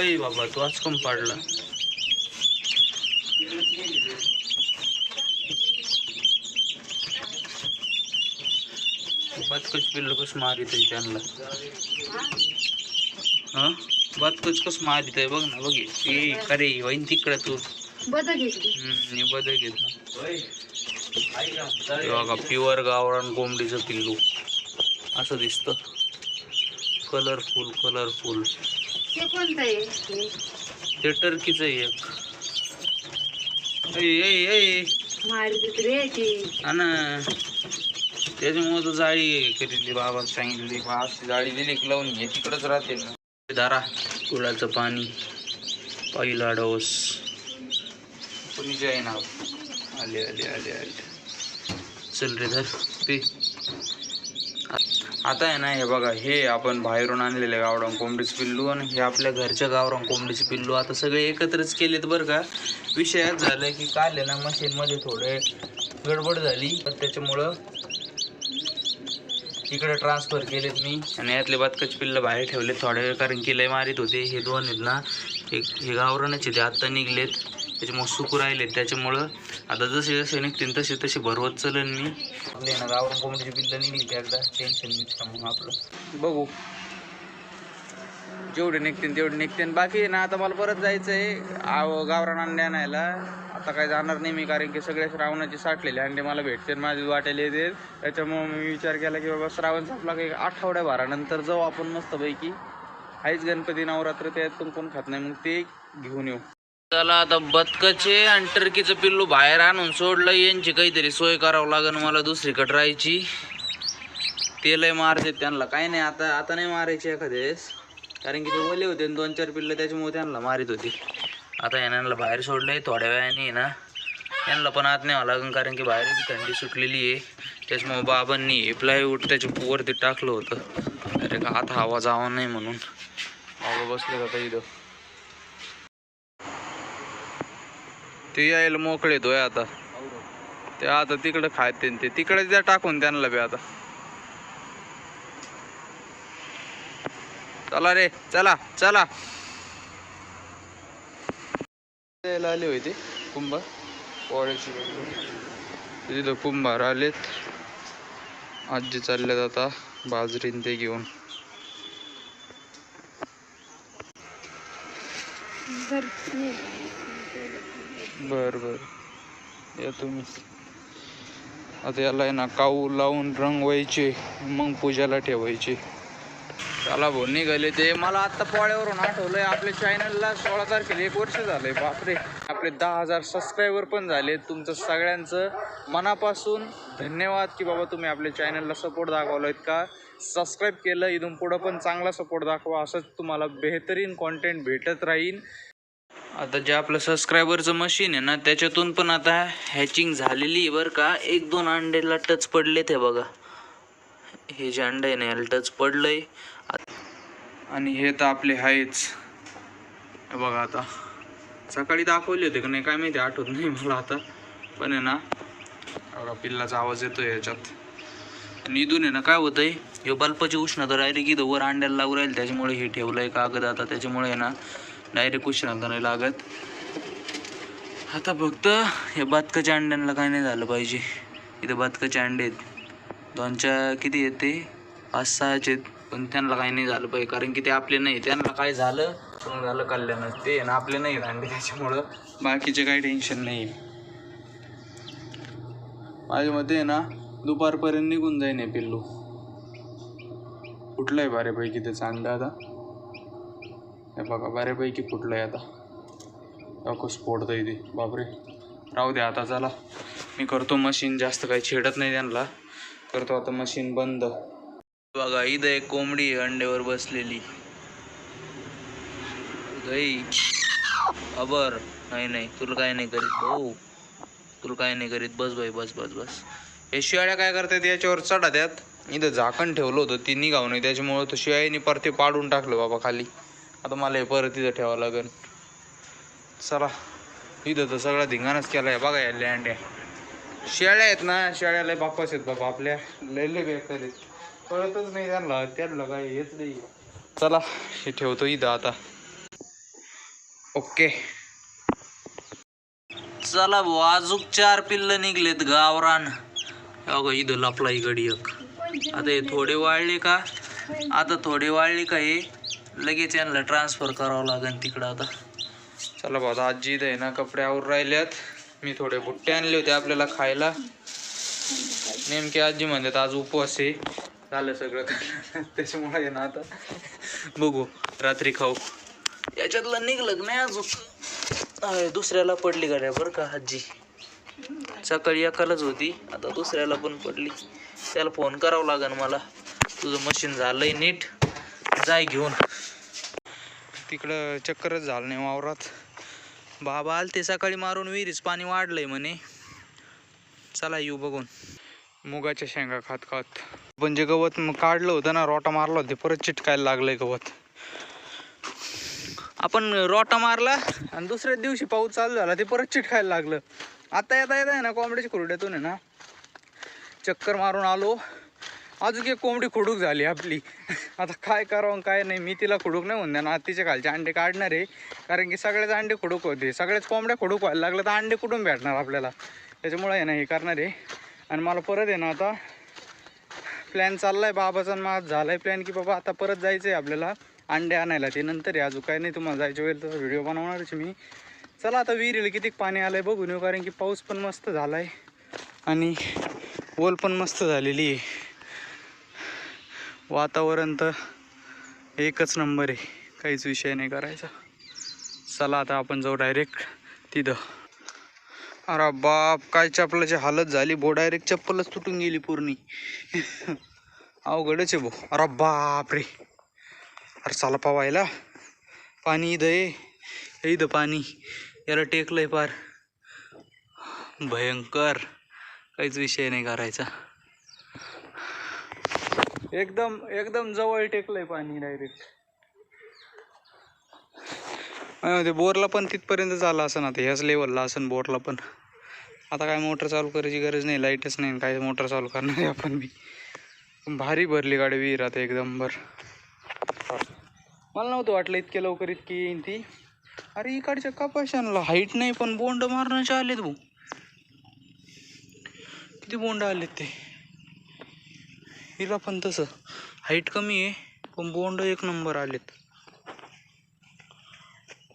अय बाबा तू आज कम पाडला? बदकच पिल्ल कस मारित आहे त्यांना? हा? बदकच कस मारित आहे बघ ना बघ हे. अरे वैन तिकडे तू. बदल घेत बघा प्युअर गावरान कोंबडीचं पिल्लू. असं दिसतं. कलरफुल कलरफुल ते कोणतं आहे? ते टर्कीचं एक. रे ते. त्याच्यामुळे तर जाळी केलेली बाबा सांगितली. बा अशी जाळी दिली की लावून घे तिकडच राहते ना. दारा गुळाचं पाणी. पहिला डोस. कोणी जय नाव आले आले आले आले. चल रे धर पे. आता आहे ना हे बघा हे आपण बाहेरून आणलेले गावरान कोंबडीचे पिल्लू आणि हे आपल्या घरच्या गावरान कोंबडीचे पिल्लू आता सगळे एकत्रच केलेत बरं का. विषयात झालं की काल आहे ना मशीनमध्ये थोडे गडबड झाली तर त्याच्यामुळं इकडे ट्रान्सफर केलेत मी. आणि यातले बदकच पिल्लं बाहेर ठेवलेत थोड्या वेळ कारण की लय मारित होते. हे दोन आहेत ना हे हे गावरानच आहे ते आत्ता निघलेत. त्याच्यामुळं सुकू राहिलेत. त्याच्यामुळं आता जसे जसे निघतील तसे तसे भरवत चलन मी. आपले ना गावरान कोंबडीची पिल्लं निघली की एकदा. टेन्शन निघतं मग आपलं बघू. जेवढे निघतील तेवढे निघतील. बाकी आहे ना आता मला परत जायचं आहे गावरान अंडे आणायला. आता काय जाणार नाही मी कारण की सगळे श्रावणाचे साठलेले अंडे मला भेटतील माझे वाटायला येते त्याच्यामुळे मी विचार केला की बाबा श्रावण संपला की आठवड्या भरानंतर जाऊ आपण मस्तपैकी. आहेच गणपती नवरात्र त्यातून कोण खात नाही. मग ते घेऊन येऊ. चला आता बदकाचे आणि टर्कीचं पिल्लू बाहेर आणून सोडलं. यांची काहीतरी सोय करावं लागेल मला दुसरीकडे राहायची. ते लय मारते त्यांना. काही नाही आता आता नाही मारायचे एखाद्यास कारण की ते ओले होते दोन चार पिल्लं त्याच्यामुळे त्यांना मारित होती. आता यांना बाहेर सोडलंय थोड्या वेळाने ना. यांना पण आत न्यावं लागेल कारण की बाहेर थंडी सुटलेली आहे. त्याच्यामुळे बाबांनी प्लायवूड त्याच्या वरती टाकलं होतं. अरे का आता हवा जावा नाही म्हणून. बाबा बसले होता इथं. ते यायला मोकळे येतोय आता. ते आता तिकडं खायते ते. तिकडे द्या टाकून त्यांना बी आता. चला रे चला चला. यायला आले होते कुंभार पोळ्याची तिथं कुंभार आलेत आजी चालल्यात आता बाजरीन ते घेऊन. जर बर बर. या तुम्ही. आता याला आहे ना काऊ लावून रंगवायचे मग पूजाला ठेवायचे. चला भाऊ निघाले ते. मला आता पोळ्यावरून आठवलंय आपल्या चॅनलला सोळा तारखेला एक वर्ष झालंय बापरे. आपले दहा हजार सबस्क्रायबर पण झाले. तुमचं सगळ्यांचं मनापासून धन्यवाद की बाबा तुम्ही आपल्या चॅनलला सपोर्ट दाखवलायत का? सबस्क्राईब केलं इथून पुढं पण चांगला सपोर्ट दाखवा. असंच तुम्हाला बेहतरीन कॉन्टेंट भेटत राहील आता जे आपलं सबस्क्रायबरचं मशीन आहे ना त्याच्यातून पण आता हॅचिंग झालेली आहे बरं का. एक दोन अंडेला टच पडले ते बघा. हे जे अंडे आहे ना याला टच पडलंय. आणि हे तर आपले आहेच. बघा आता. सकाळी दाखवले होते का नाही काय माहिती आठवत नाही मला आता. पण आहे ना बघा पिल्लाचा आवाज येतो याच्यात. आणि इथून आहे ना काय होतं आहे हे बल्बाची उष्णता डायरेक्ट इथं वर अंड्याला लागू राहील त्याच्यामुळे हे ठेवलं आहे कागद आता. त्याच्यामुळे आहे ना डायरेक्ट उष्णता नाही लागत. आता फक्त हे बातकाच्या अंड्यांना काय नाही झालं पाहिजे. इथं बदकाचे अंडे आहेत. दोनच्या किती येते पाच सहाचे आहेत. पण त्यांना काही नाही झालं पाहिजे. कारण की ते आपले नाही. त्यांना काय झालं? झालं? कल्याणच. ते आहे ना आपले नाही अंडे त्याच्यामुळं. बाकीचे काही टेन्शन नाही. माझ्या मते आहे ना दुपारपर्यंत निघून जाईन हे पिल्लू. कुठलं आहे बऱ्यापैकी त्याचा अंडा आता. हे बघा बऱ्यापैकी फुटलं आहे आता अको स्फोटतं इथे बापरे. राहू द्या आता चला. मी करतो मशीन जास्त काही छेडत नाही त्यांना. करतो आता मशीन बंद. बघा इथं एक कोंबडी अंड्यावर बसलेली. अबर. नाही नाही तुला काय नाही करीत भाऊ. तुला काय नाही करीत. बस भाई बस बस बस. हे शिवाळ्या काय करतात याच्यावर चढा त्यात. इथं झाकण ठेवलं होतं ती निघाव नाही. त्याच्यामुळं तो शिवाळीने परते पाडून टाकलं बाबा खाली. आता मला हे परत इथं ठेवावं लागेल चला इथं तर सगळा धिंगाणच केलाय. बघा या लँड्या. शेळ्या आहेत ना शेळ्याला बापास आहेत बाबा आपल्या. लय लय बेकार आहेत. कळतच नाही त्यांना त्यांना काय हेच नाही. चला हे ठेवतो इथं आता. ओके. चला भाऊ अजून चार पिल्ल निघलेत गावरान. अगं इथं लपला इकडे एक आता हे थोडे वाळले का? आता थोडे वाळले का हे? लगेच यांना ट्रान्सफर करावं लागेल तिकडं आता. चला भाऊ आता आजी इथं आहे ना कपडे आवर राहिल्यात मी थोडे बुट्टे आणले होते आपल्याला खायला. नेमके आजी म्हणतात आज उपवास आहे. झालं सगळं. त्याच्यामुळे आहे ना आता बघू रात्री खाऊ. याच्यातलं निघलं का नाही अजून? अरे, दुसऱ्याला पडली गाड्या बरं का आजी. सकाळी एकालाच होती आता दुसऱ्याला पण पडली. त्याला फोन करावं लागेल मला. तुझं मशीन झालंय नीट. जाय घेऊन. तिकडं चक्करच झालं नाही वावरात. बाबा आल ते सकाळी मारून विहिरीच पाणी वाढलंय म्हणे. चला येऊ बघून. मुगाच्या शेंगा खात खात. पण जे गवत मग काढलं होतं ना रोटा मारला होता ते परत चिटकायला लागलंय गवत. आपण रोटा मारला आणि दुसऱ्या दिवशी पाऊस चालू झाला ते परत चिटकायला लागलं. आता येता येता आहे ना कोंबड्याच्या खुरड्यातून आहे ना चक्कर मारून आलो. अजून एक कोंबडी खुडूक झाली आपली. आता काय करावं काय नाही मी तिला खुडूक नाही म्हणणार. ना तिच्या खालचे अंडे काढणार आहे. कारण की सगळेच अंडे खुडूक होते. सगळेच कोंबड्या खुडूक व्हायला लागलं तर अंडे कुठून भेटणार आपल्याला? त्याच्यामुळं आहे ना हे करणार आहे. आणि मला परत आहे ना आता प्लॅन चालला आहे बाबाचा आणि माझा. झाला आहे प्लॅन की बाबा आता परत जायचं आहे आपल्याला. अंडे आणायला. ते नंतर आहे. अजून काय नाही. तुम्हाला जायच्या वेळेला तर व्हिडिओ बनवणारच मी. चला आता विहिरीला किती पाणी आलं आहे बघून येऊ. कारण की पाऊस पण मस्त झाला आहे आणि ओल पण मस्त झालेली आहे. वातावरण तर एकच नंबर आहे. काहीच विषय नाही करायचा. चला आता आपण जाऊ डायरेक्ट तिथं. अरे बाप काय चपलाची हालत झाली भो. डायरेक्ट चप्पलच तुटून गेली पूर्णी. अवघडच आहे भो. अरे बाप रे. अरे चला पावायला. पाणी इथं आहे. इथं पाणी. याला टेकलंय पार. भयंकर. काहीच विषय नाही करायचा. एकदम एकदम जवळ टेकलंय पाणी डायरेक्ट ते बोरला पण तिथपर्यंत झालं असं आता ह्याच लेवलला असं बोरला पण. आता काय मोटर चालू करायची गरज नाही लाईटच नाही काय मोटर चालू करणार आहे आपण बी. पण भारी भरली गाडी विहीर आता एकदम भर. मला नव्हतं वाटलं इतक्या लवकर इतकी येईन ती. अरे इकडच्या कपाशांना हाईट नाही पण बोंड मारण्याचे आलेत भाऊ. किती बोंड आलेत ते? हिला पण तसं. हाईट कमी आहे पण बोंड एक नंबर आलेत.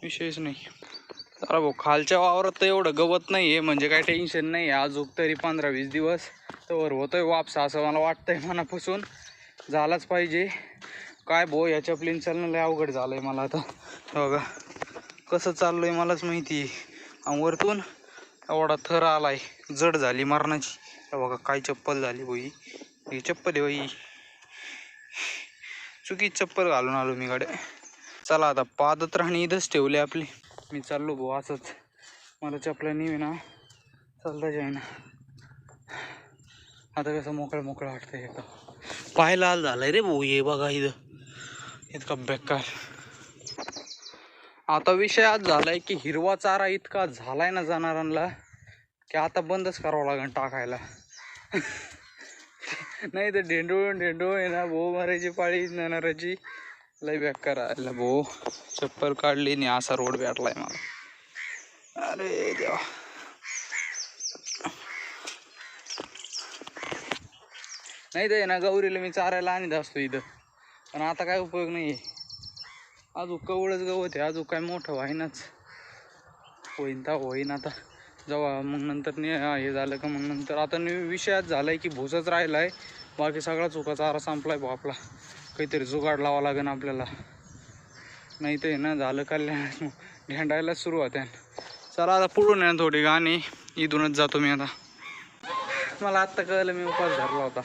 विषयच नाही. चला भाऊ खालच्या वावरात तर एवढं गवत नाही आहे म्हणजे काय टेन्शन नाही आहे अजून तरी पंधरा वीस दिवस तर होतोय वापसा असं मला वाटतंय मनापासून. झालाच पाहिजे. काय भो याच्या प्लेन चालणं लय अवघड झालंय मला आता. बघा कसं चाललोय मलाच माहिती आहे आणि वरतून एवढा थर आलाय जड झाली मरणाची. बघा काय चप्पल झाली भाई ही चप्पल आहे बाई. चुकी चप्पल घालून आलो मी गाड्या. चला आता पादत राहणी इथंच ठेवले आपली. मी चाललो भाऊ असंच. मला चपला नाही ना. चालता जाईना. आता कसं मोकळं मोकळं वाटतंय एकदम. पाय लाल झालाय रे भाऊ ये बघा इथं. इतका बेकार. आता विषय आज झालाय की हिरवा चारा इतका झालाय ना जनावरांना की आता बंदच करावं लागेल टाकायला. नाही तर ढेंडूळ ढेंडूळ आहे ना भाऊ मारायची पाळी नेणाराची लय बेकार करायला भाऊ चप्पल काढली आणि असा रोड भेटलाय मला. अरे देवा. नाही तर ना गौरीला मी चारायला आणत असतो इथं. पण आता काय उपयोग नाही आहे अजून कवळच गवत आहे अजून काय मोठं व्हायनाच. होईन तर होईन आता. जेव्हा मग नंतर ने हे झालं का मग नंतर. आता विषयात झाला आहे की भुसच राहिला आहे बाकी सगळा चुका चारा संपलाय भाऊ आपला. काहीतरी जुगाड लावा लागेल आपल्याला. नाही ते ना झालं कल्याण. ढेंडायला सुरुवात आहे. चला आता पुढून आहे थोडी गाणी. इथूनच जातो मी आता. मला आत्ता कळलं मी उपास धरला होता.